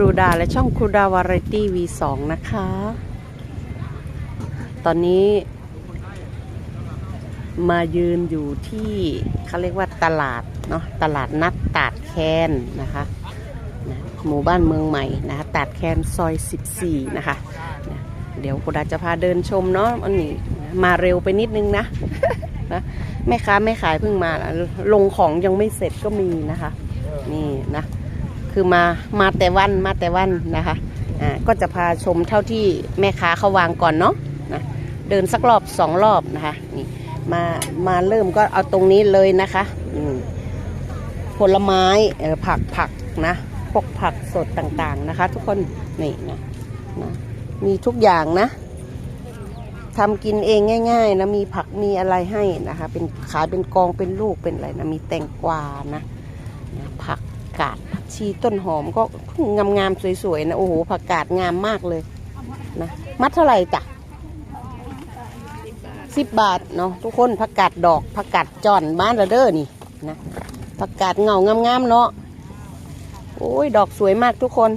รูดาและช่องครูดาวาไรตี้ V2 นะคะ ตอนนี้มายืนอยู่ที่เขาเรียกว่าตลาดเนาะตลาดนัดตาดแคนนะคะนะหมู่บ้านเมืองใหม่นะคะตาดแคนซอย 14 นะคะนะเดี๋ยวครูดาจะพาเดินชมเนาะอันนี้มาเร็วไปนิดนึงนะนะแม่ค้าแม่ขายเพิ่งมาลงของยังไม่เสร็จก็มีนะคะ นี่นะ คือมามาแต่วันมาแต่วันนะคะอ่าก็จะพาชมเท่าที่แม่ค้าเขาวางก่อนเนาะนะเดินสักรอบสองรอบนะคะนี่มามาเริ่มก็เอาตรงนี้เลยนะคะอืมผลไม้เออผักผักนะพวกผักสดต่างๆนะคะ ทุกคนนี่นะนะมีทุกอย่างนะทำกินเองง่าย ๆ นะมีผักมีอะไรให้นะคะ เป็นขายเป็นกองเป็นลูกเป็นอะไรนะมีแตงกวานะนะผักกาด ชีต้นหอมก็งามๆสวยๆนะ โอ้โหผักกาดงามมากเลยนะมัดเท่าไหร่จ้ะสิบบาทเนาะทุกคนผักกาดดอกผักกาดจอนบ้านราเด้อนี่นะผักกาดเงางามๆเนาะโอ้ยดอกสวยมากทุกคน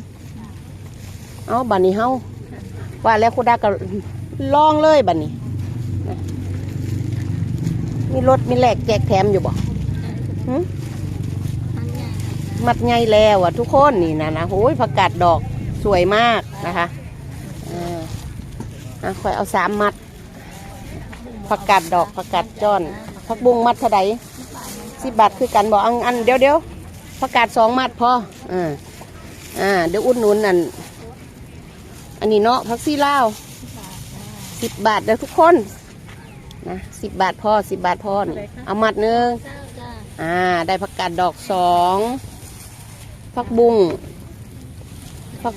เอาบันนี้เฮาว่าแล้วคุณดาก็ลองเลยบันนี้ มีรถมีแหลกแจกแถมอยู่บ่หึ มัดไงแล้วอะทุกคนนี่นะนะโอ้ยผักกาดดอกสวยมากนะคะอ่าค่อยเอาสามมัดผักกาดดอกผักกาดจ้อนผักบุ้งมัดเท่าไดสิบบาทคือกันบอกอันอันเดี๋ยวเดี๋ยวผักกาดสองมัดพออ่าอ่าเดี๋ยวอุดหนุนนั่นอันนี้เนาะผักซีลาวสิบบาทเด้อทุกคนนะสิบบาทพอสิบบาทพอนเอามัดหนึ่งอ่า ได้ผักกาดดอกสอง ผักบุ้งผัก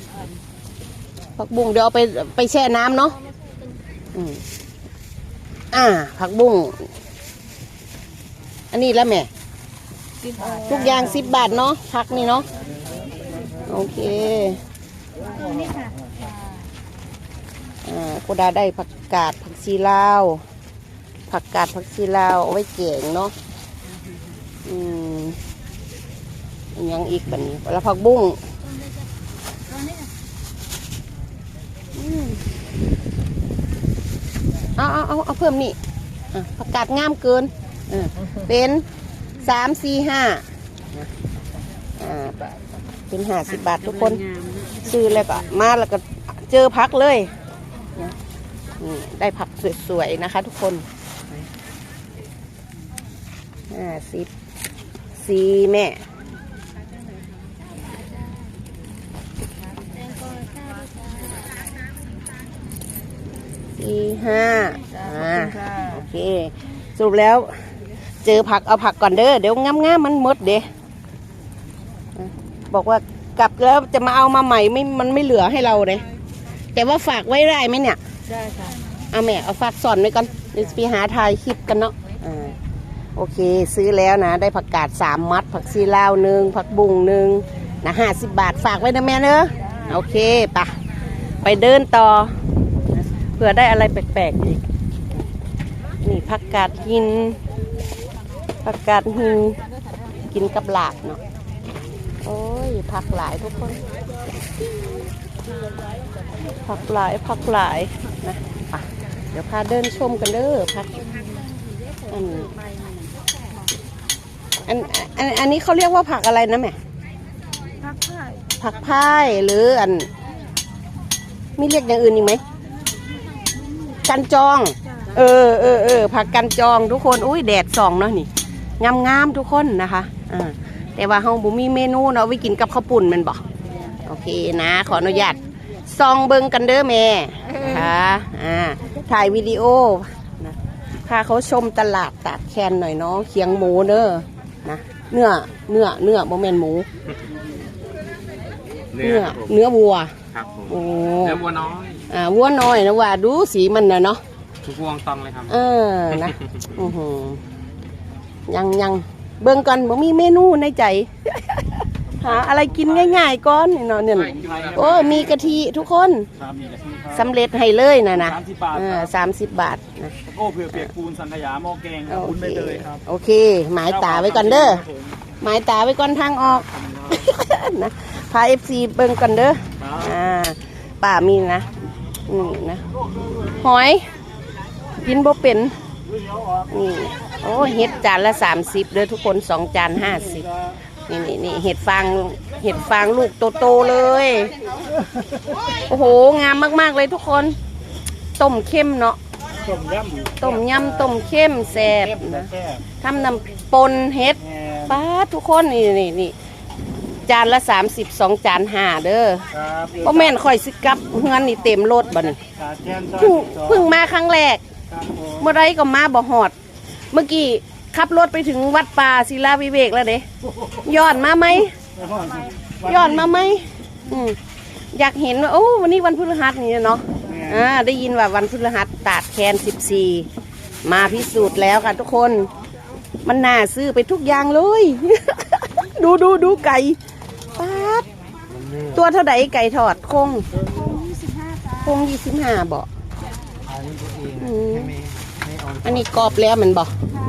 ผักบุ้งเดี๋ยวเอาไปไปแช่น้ำเนาะอืมอ่า ผักบุ้งอันนี้แล้วแม่ทุกอย่างสิบบาทเนาะผักนี่เนาะโอเคนี่ค่ะอ่าโคดาได้ผักกาดผักชีลาวผักกาดผักชีลาวเอาไว้เก่งเนาะอืมอัน ยังอีกแบบนี้แล้วผักบุ้งเอาเอาเอาเอาเพิ่มนี่อะผักกาดงามเกินอ่าเป็นสามสี่ห้าอ่าเป็นห้าสิบบาททุกคนซื้อแล้วก็มาแล้วก็เจอพักเลยได้ผักสวยๆนะคะทุกคนห้าสิบสี่แม่ สี่ห้าอ่าโอเค สรุปแล้ว เจอผักเอาผักก่อนเด้อเดี๋ยวงามๆมันหมดเด้อะบอกว่ากลับแล้วจะมาเอามาใหม่ไม่มันไม่เหลือให้เราเลยแต่ว่าฝากไว้ได้ไหมเนี่ยได้ค่ะเอาแม่เอาฝากสอนไว้ก่อนเดี๋ยวจะไปหาถ่ายคลิปกันเนาะอ่าโอเค ซื้อแล้วนะ ได้ผักกาดสามมัด ผักซีลาวหนึ่งผักบุ้งหนึ่งนะห้าสิบบาทฝากไว้นะแม่เนอะโอเคปะไปเดินต่อ เผื่อได้อะไรแปลกๆอีก นี่ผักกาดหินผักกาดหินกินกับหลาบเนาะ โอ้ยผักหลายทุกคน ผักหลายผักหลายนะอะเดี๋ยวพาเดินชมกันเด้อผักอันอันอันอันนี้เขาเรียกว่าผักอะไรนะแม่พักผ่ายผักพายหรืออัน มีเรียกอย่างอื่นอีกไหม กันจอง เออเออเออผักกันจองทุกคนอุ้ยแดดส่องเนาะนี่งามงามๆทุกคนนะคะอ่าแต่ว่าเฮาบุมีเมนูเนาะไว้กินกับข้าวปุ่นแมันบอกโอเคนะ ขออนุญาตซองเบิงกันเด้อแม่ค่ะอ่าถ่ายวิดีโอนะพาเขาชมตลาดตาดแคนหน่อยเนาะเคียงหมูเด้อนะเนื้อเนื้อเนื้อโมเมนหมู เนื้อครับผมเนื้อวัวครับผมโอ้เนื้อวัวน้อย อ่าวัวน้อยนะว่าดูสีมันนะเนาะทุกวงตองเลยครับ เออนะอือหือยังยังเบิ่งกันบ่มีเมนูในใจ หาอะไรกินง่ายๆก่อนนี่เนาะเนี่ยโอ้มีกะทิทุกคนครับมีกะทิครับ สำเร็จให้เลยนะนะสามสิบบาท เออครับสามสิบบาทนะตะโก้เผือกเปียกปูนสังขยาหม้อแกงครับโอคุณเคใบเตยครับ โอเค หมายตาไว้ก่อนเด้อครับผมหมายตาไว้ก่อนทางออกนะพาเอฟซีเบิ่งกันเด้อครับอ่า ป่ามีนะ นี่นะหอยกินบ่เป็นนี่โอ้เห็ดจานละสามสิบเด้อทุกคนสองจานห้าสิบนี่นี่นี่เห็ดฟางเห็ดฟางลูกโตๆเลย โอ้โห งามมากๆเลยทุกคน ต้มเข้มเนาะต้มยำต้มยำต้มเข้มแซ่บเข้มนะแซ่บทำน้ำปนเฮ็ดแง่ป้าดทุกคนนี่นี่นี่ จานละ 30สองจานห้าเด้อครับพ่อแม่นข่อยสิกลับเฮือนนี่เต็มรถบ่นี่ตาแทนซอยเพิ่งสิบสองเพิ่งมาครั้งแรก ครับผมเมื่อไรก็มาบ่หอด เมื่อกี้ขับรถไปถึงวัดป่าศิลาวิเวกแล้วเด้ย้อนมาไหมย้อนมาไหมอืมอยากเห็นว่าโอ้วันนี้วันพฤหัสนี่เนาะอ่าได้ยินว่าวันพฤหัสตาดแคน14 มาพิสูจน์แล้วค่ะทุกคน มันน่าซื้อไปทุกอย่างเลย ดูดูดูไก่ป๊าด ตัวเท่าไหร่ไก่ทอดคงยี่สิบห้าจ้าคงยี่สิบห้าบอกอันนี้กรอบแล้วมันบอกค่ะ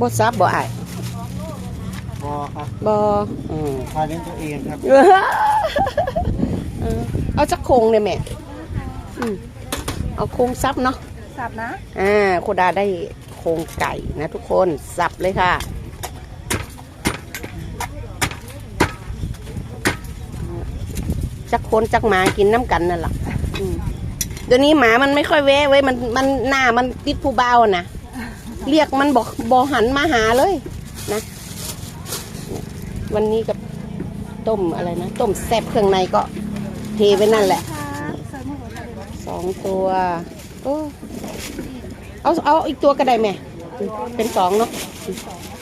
บดซับบ่ไอ้ายบอครับบ่อืมทานเลี้ยงตัวเองครับเออเอาจักโครงเลยแม่อืมเอาโครงซับเนาะ สับนะ อ่าโคดาได้โครงไก่นะทุกคน สับเลยค่ะ จักคนจักหมากินน้ำกันนั่นแหละอืมเดี๋ยวนี้หมามันไม่ค่อยแวะไว้ยมันมันหน้ามันติดผู้เบานะเรียกมันบอกบอหันมาหาเลยนะวันนี้กับต้มอะไรนะต้มแซ่บเครื่องในก็เทไว้นั่นแหละครับใส่หมดเลยสองตัวโอ้เอาเอาอีกตัวก็ได้แม่เป็นสองเนาะ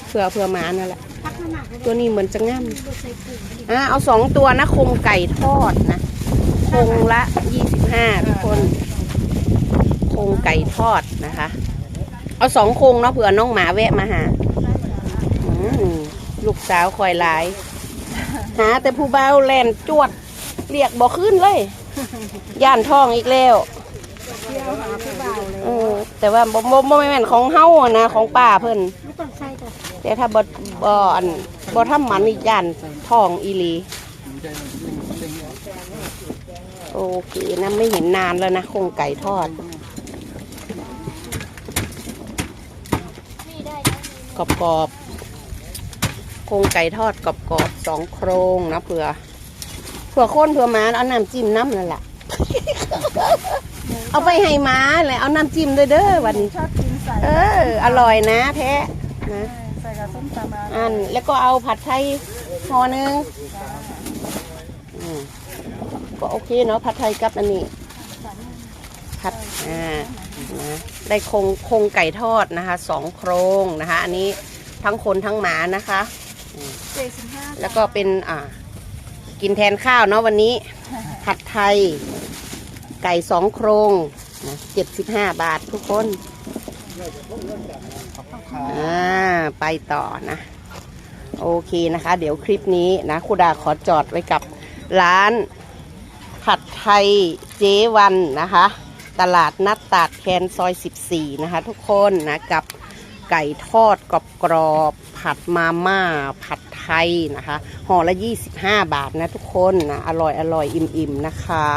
เผื่อเผื่อหมานั่นแหละ พักขนาดเลยตัวนี้เหมือนจะง่ามดูใส่ถุงอะเอาสองตัวนะโครงไก่ทอดนะโครงละยี่สิบห้าทุกคนโครงไก่ทอดนะคะ เอาสองโครงเนาะเผื่อน้องหมาแวะมาหาอืมลูกสาวคอยหลาย หาแต่ผู้เบาแลนจวด เรียกบอกขึ้นเลย ย่านท้องอีกแล้วเที่ยวหาผู้บ่าวเลยเออแต่ว่าบ่บ่บ่แม่นของเฮาอะนะของป้าเพิ่นไม่ต้องใส่จ้ะแต่ถ้าบ่ บ่อันบ่ทำหมันอีกย่านทองอีหลี โอเคนะไม่เห็นนานแล้วนะโครงไก่ทอด กรอบกรอบโครงไก่ทอดกรอบกรอบสองโครงนะเผื่อเผื่อคนเผื่อมาเอาน้ำจิ้มน้ำนั่นแหละเอาไปให้หมาเลยเอาน้ำจิ้มด้วยเด้อวันนี้อบกินใส่เออ อร่อยนะแท้นะ ส่กับส้มตำมาอันแล้วก็เอาผัดไทยห่อหนึงอืมก็โอเคเนาะผัดไทยกับอันนี้ ผัดอ่านะได้โครงโครงไก่ทอดนะคะสองโครงนะคะ อันนี้ทั้งคนทั้งหมานะคะ เจ็ดสิบห้าแล้วก็เป็นอ่ากินแทนข้าวเนาะวันนี้ ผัดไทย ไก่สองโครงนะเจ็ดสิบห้าบาททุกคน อ่าไปต่อนะ โอเคนะคะ เดี๋ยวคลิปนี้นะครูดาขอจอดไว้กับร้านผัดไทยเจวันนะคะ ตลาดนัดตาดแคนซอย 14 นะคะ ทุกคนนะกับไก่ทอดกรอบกรอบผัดมาม่า ผัดไทยนะคะห่อละ 25 บาทนะทุกคนนะอร่อยอร่อยอิ่มๆนะคะ